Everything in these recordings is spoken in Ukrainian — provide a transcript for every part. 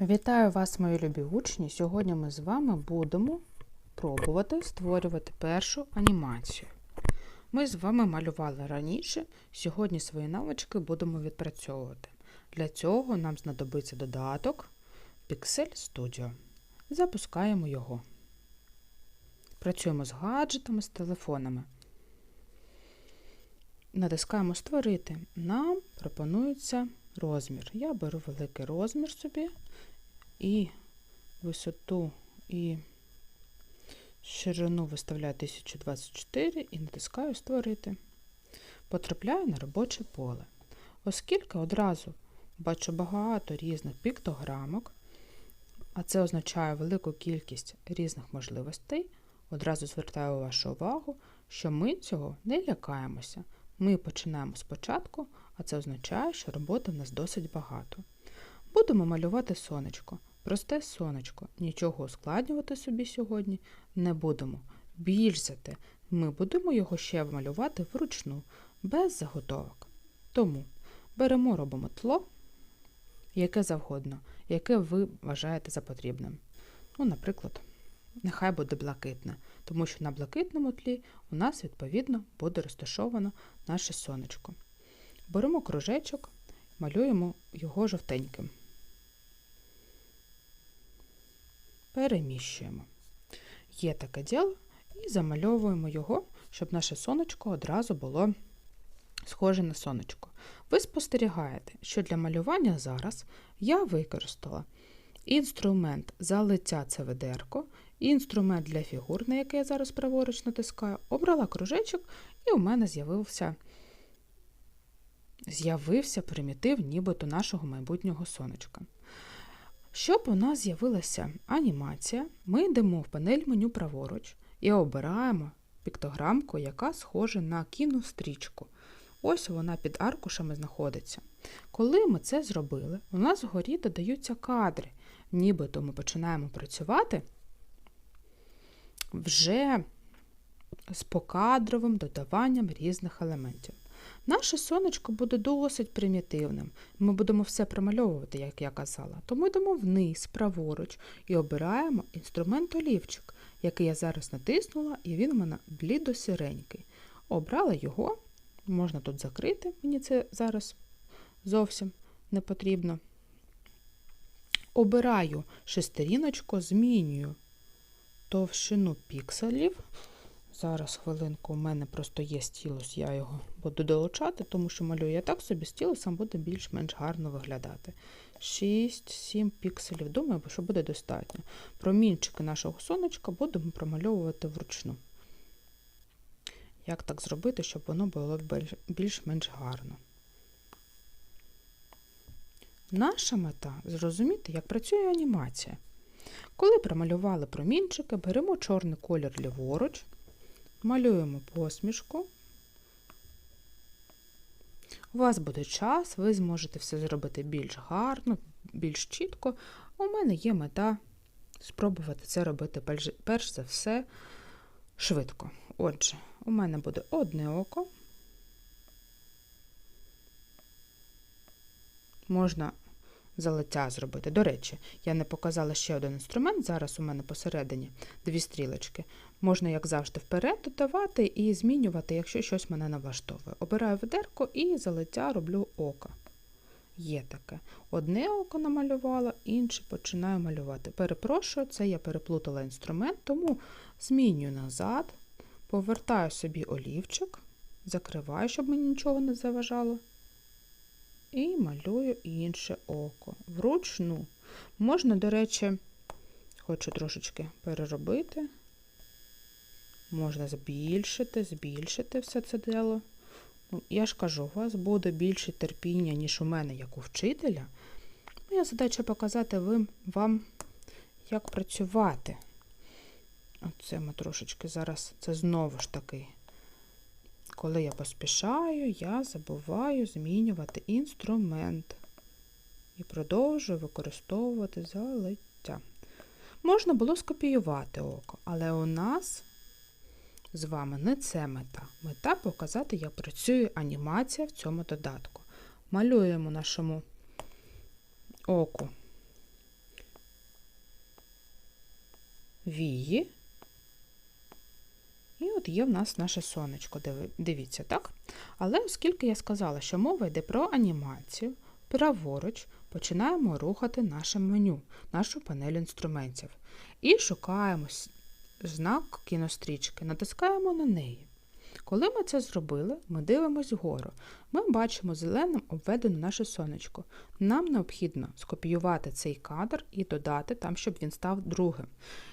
Вітаю вас, мої любі учні! Сьогодні ми з вами будемо пробувати створювати першу анімацію. Ми з вами малювали раніше, сьогодні свої навички будемо відпрацьовувати. Для цього нам знадобиться додаток Pixel Studio. Запускаємо його. Працюємо з гаджетами, з телефонами. Натискаємо Створити. Нам пропонується розмір. Я беру великий розмір собі і висоту і ширину виставляю 1024 і натискаю Створити. Потрапляю на робоче поле. Оскільки одразу бачу багато різних піктограмок, а це означає велику кількість різних можливостей, одразу звертаю вашу увагу, що ми цього не лякаємося. Ми починаємо спочатку, а це означає, що роботи в нас досить багато. Будемо малювати сонечко. Просте сонечко. Нічого ускладнювати собі сьогодні не будемо. Більш за те, ми будемо його ще малювати вручну, без заготовок. Тому беремо, робимо тло, яке завгодно, яке ви вважаєте за потрібним. Ну, наприклад, нехай буде блакитне, тому що на блакитному тлі у нас, відповідно, буде розташовано наше сонечко. Беремо кружечок, малюємо його жовтеньким. Переміщуємо. Є таке діло і замальовуємо його, щоб наше сонечко одразу було схоже на сонечко. Ви спостерігаєте, що для малювання зараз я використала інструмент залиття це інструмент для фігур, на який я зараз праворуч натискаю, обрала кружечок, і у мене з'явився з'явився примітив нібито нашого майбутнього сонечка. Щоб у нас з'явилася анімація, ми йдемо в панель меню праворуч і обираємо піктограмку, яка схожа на кінострічку. Ось вона під аркушами знаходиться. Коли ми це зробили, у нас вгорі додаються кадри, нібито ми починаємо працювати вже з покадровим додаванням різних елементів. Наше сонечко буде досить примітивним. Ми будемо все промальовувати, як я казала. Тому йдемо вниз, праворуч і обираємо інструмент олівчик, який я зараз натиснула, і він у мене блідо-сіренький. Обрала його, можна тут закрити, мені це зараз зовсім не потрібно. Обираю шестеріночку, змінюю товщину пікселів. Зараз хвилинку, у мене просто є стілус, я його буду долучати, тому що малюю я так собі стілусом буде більш-менш гарно виглядати. 6-7 пікселів. Думаю, що буде достатньо. Промінчики нашого сонечка будемо промальовувати вручну. Як так зробити, щоб воно було більш-менш гарно? Наша мета зрозуміти, як працює анімація. Коли промалювали промінчики, беремо чорний колір ліворуч. Малюємо посмішку. У вас буде час, ви зможете все зробити більш гарно, більш чітко. У мене є мета спробувати це робити перш за все швидко. Отже, у мене буде одне око. Можна залиття зробити. До речі, я не показала ще один інструмент. Зараз у мене посередині дві стрілочки. Можна, як завжди, вперед додавати і змінювати, якщо щось мене не влаштовує. Обираю ведерко і залиття роблю око. Є таке. Одне око намалювала, інше починаю малювати. Перепрошую, це я переплутала інструмент, тому змінюю назад, повертаю собі олівчик, закриваю, щоб мені нічого не заважало. І малюю інше око. Вручну. Можна, до речі, хочу трошечки переробити. Можна збільшити, збільшити все це діло. Ну, Я ж кажу, у вас буде більше терпіння, ніж у мене, як у вчителя. Моя задача показати вам, як працювати. Оце ми трошечки зараз, це знову ж таки. Коли я поспішаю, я забуваю змінювати інструмент і продовжую використовувати залиття. Можна було скопіювати око, але у нас з вами не це мета. Мета показати, як працює анімація в цьому додатку. Малюємо нашому оку вії Є в нас наше сонечко, дивіться, так? Але оскільки я сказала, що мова йде про анімацію, праворуч починаємо рухати наше меню, нашу панель інструментів. І шукаємо знак кінострічки, натискаємо на неї. Коли ми це зробили, ми дивимось вгору. Ми бачимо зеленим обведено наше сонечко. Нам необхідно скопіювати цей кадр і додати там, щоб він став другим.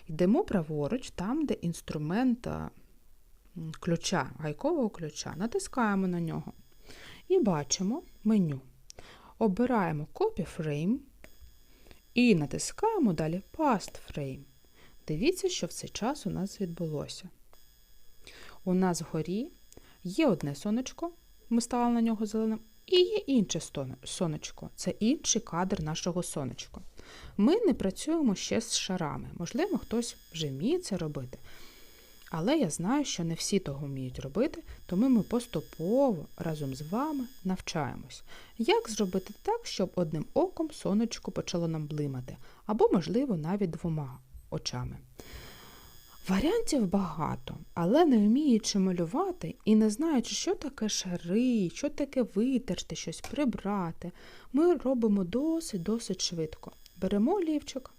Йдемо праворуч, там, де інструмент ключа, гайкового ключа. Натискаємо на нього і бачимо меню. Обираємо Copy Frame і натискаємо далі Past Frame. Дивіться, що в цей час у нас відбулося. У нас вгорі є одне сонечко, ми ставили на нього зеленим, і є інше сонечко. Це інший кадр нашого сонечка. Ми не працюємо ще з шарами. Можливо, хтось вже вміє це робити. Але я знаю, що не всі того вміють робити, тому ми поступово разом з вами навчаємось, як зробити так, щоб одним оком сонечко почало нам блимати, або, можливо, навіть двома очами. Варіантів багато, але не вміючи малювати і не знаючи, що таке шари, що таке витерти, щось прибрати, ми робимо досить-досить швидко. Беремо олівчик,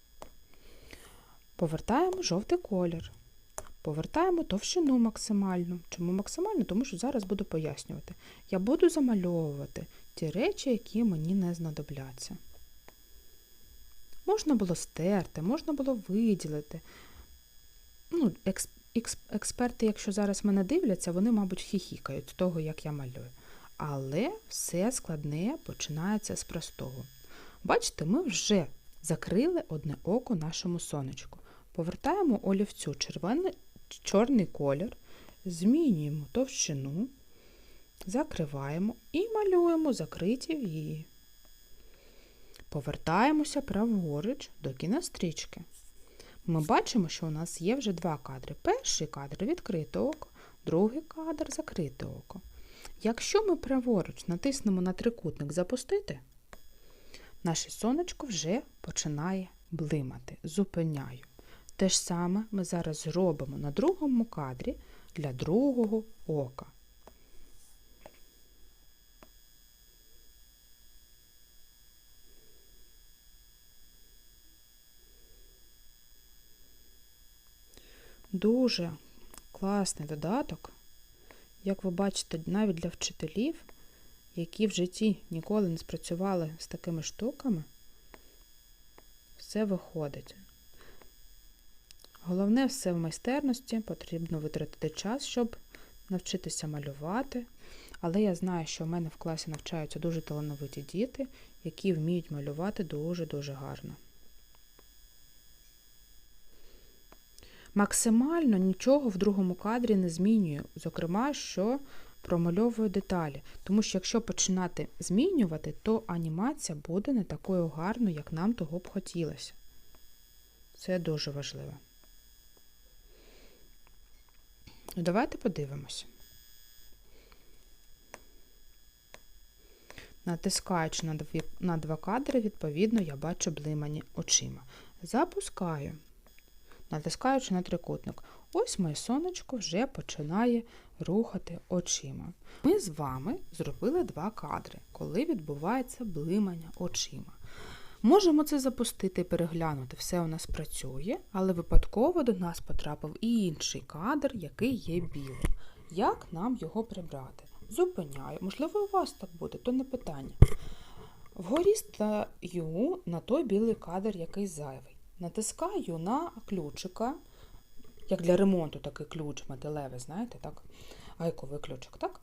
повертаємо жовтий колір, повертаємо товщину максимальну. Чому максимальну? Тому що зараз буду пояснювати. Я буду замальовувати ті речі, які мені не знадобляться. Можна було стерти, можна було виділити ну, екс, екс, експерти, якщо зараз мене дивляться, вони, мабуть, хіхікають з того, як я малюю. Але все складне починається з простого. Бачите, ми вже закрили одне око нашому сонечку. Повертаємо олівцю червоний, чорний колір, змінюємо товщину, закриваємо і малюємо закриті вії. Повертаємося праворуч до кінострічки. Ми бачимо, що у нас є вже два кадри. Перший кадр відкрите око, другий кадр закрите око. Якщо ми праворуч натиснемо на трикутник Запустити, наше сонечко вже починає блимати. Зупиняю. Те ж саме ми зараз зробимо на другому кадрі для другого ока. Дуже класний додаток. Як ви бачите, навіть для вчителів, які в житті ніколи не спрацювали з такими штуками, все виходить. Головне все в майстерності, потрібно витратити час, щоб навчитися малювати. Але я знаю, що в мене в класі навчаються дуже талановиті діти, які вміють малювати дуже-дуже гарно. Максимально нічого в другому кадрі не змінюю, зокрема, що промальовую деталі. Тому що якщо починати змінювати, то анімація буде не такою гарною, як нам того б хотілося. Це дуже важливо. Ну, Давайте подивимося. Натискаючи на два кадри, відповідно, я бачу блимані очима. Запускаю. Натискаючи на трикутник, ось моє сонечко вже починає рухати очима. Ми з вами зробили два кадри, коли відбувається блимання очима. Можемо це запустити і переглянути, все у нас працює, але випадково до нас потрапив і інший кадр, який є білим. Як нам його прибрати? Зупиняю. Можливо, у вас так буде, то не питання. Вгорі стаю на той білий кадр, який зайвий. Натискаю на ключика, як для ремонту такий ключ металевий, знаєте, так? Гайковий ключик, так?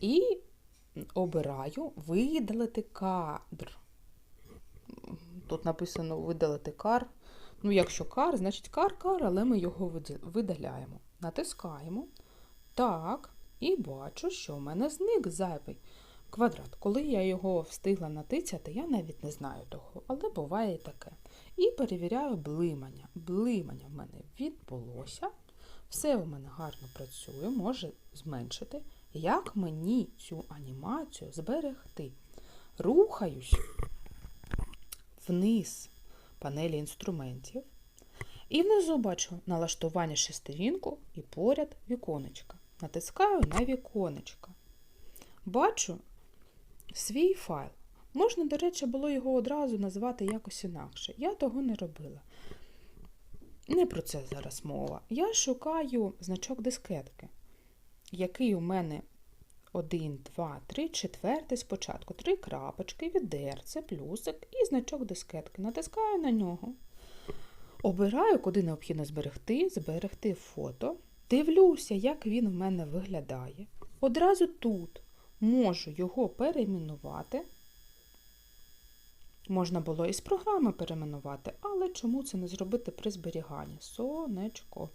І обираю видалити кадр. Тут написано видалити кар. Ну, якщо кар, значить кар-кар, але ми його видаляємо. Натискаємо. Так, і бачу, що в мене зник зайвий квадрат. Коли я його встигла натицяти, я навіть не знаю того, але буває і таке. І перевіряю блимання. Блимання в мене відбулося. Все у мене гарно працює, може зменшити. Як мені цю анімацію зберегти? Рухаюсь вниз панелі інструментів І внизу бачу налаштування шестерінку і поряд віконечка. Натискаю на віконечко. Бачу свій файл. Можна, до речі, було його одразу назвати якось інакше. Я того не робила. Не про це зараз мова. Я шукаю значок дискетки, який у мене 1, 2, 3, четвертий спочатку. Три крапочки, відерце, плюсик і значок дискетки. Натискаю на нього. Обираю, куди необхідно зберегти, зберегти фото. Дивлюся, як він в мене виглядає. Одразу тут можу його перейменувати. Можна було із програми перейменувати, але чому це не зробити при зберіганні? Сонечко.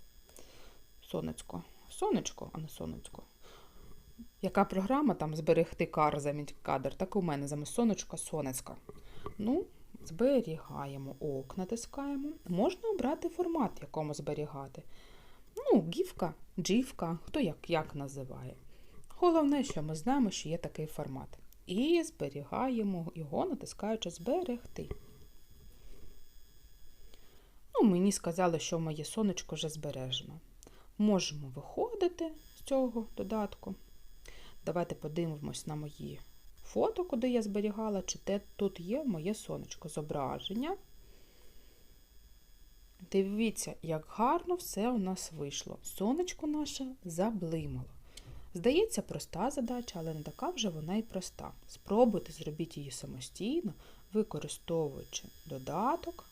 Сонечко. Сонечко, а не сонечко. Яка програма там зберегти кар замість кадр? Так у мене замість сонечка. Ну, зберігаємо ок, натискаємо. Можна обрати формат, в якому зберігати. Ну, гівка, джівка, хто як, як називає. Головне, що ми знаємо, що є такий формат. І зберігаємо його, натискаючи зберегти. Ну, мені сказали, що моє сонечко вже збережено. Можемо виходити з цього додатку. Давайте подивимось на мої фото, куди я зберігала, чи те тут є моє сонечко зображення. Дивіться, як гарно все у нас вийшло. Сонечко наше заблимало. Здається, проста задача, але не така вже вона і проста. Спробуйте зробіть її самостійно, використовуючи додаток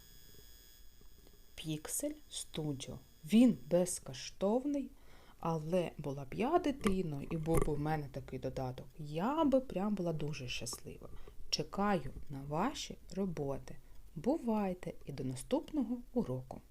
Pixel Studio. Він безкоштовний, але була б я дитиною і був би в мене такий додаток, я би прям була дуже щаслива. Чекаю на ваші роботи. Бувайте і до наступного уроку!